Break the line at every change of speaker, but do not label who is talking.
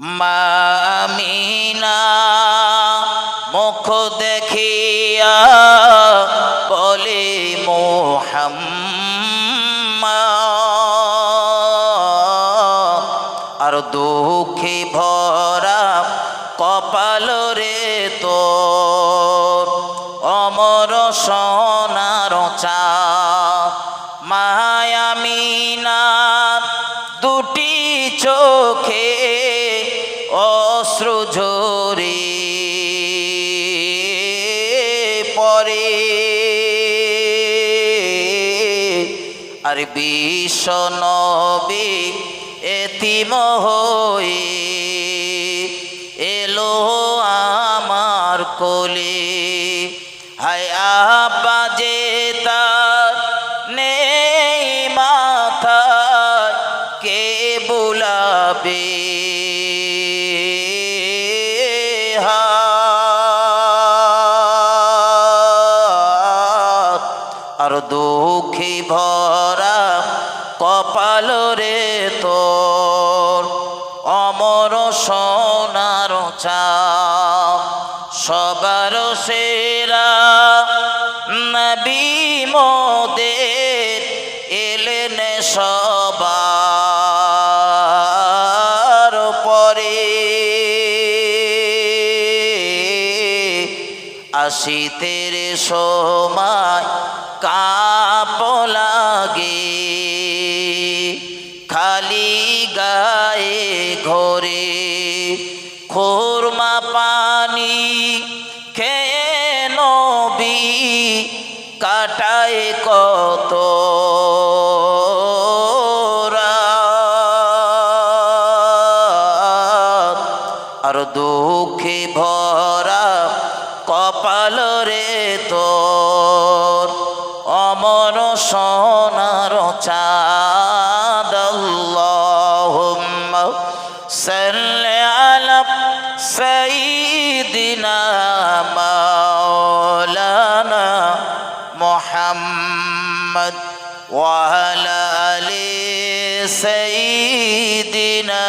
মামিনা, মুখ দেখিয়া বলে মোহাম্মদ। আর দুঃখে ভরা কপাল রে তোর, অমর সোনার চা। মায়ামিনার দুটি চোখে অশ্রু ঝরে পরে। আর বিশ্ব এতিম হয়ে এলো আমার কোলে। হায় আব্বা যে তার নেই মাথা কে আর দুঃখী ভরা কপাল রে তোর অমর সোনার সবার সেরা নবী মোদের এলেন সবার আসিতের সময় কাপ লাগে খালি গায়ে ঘরে, খুরমা পানি খেয়ে কাটায় কত। আর দুঃখে ভরা অমর সোনার চাঁদ আল্লাহুম্মা সাল্লি আলা সাইয়্যিদিনা মাওলানা মুহাম্মদ ওয়া আলা আলি সাইয়্যিদিনা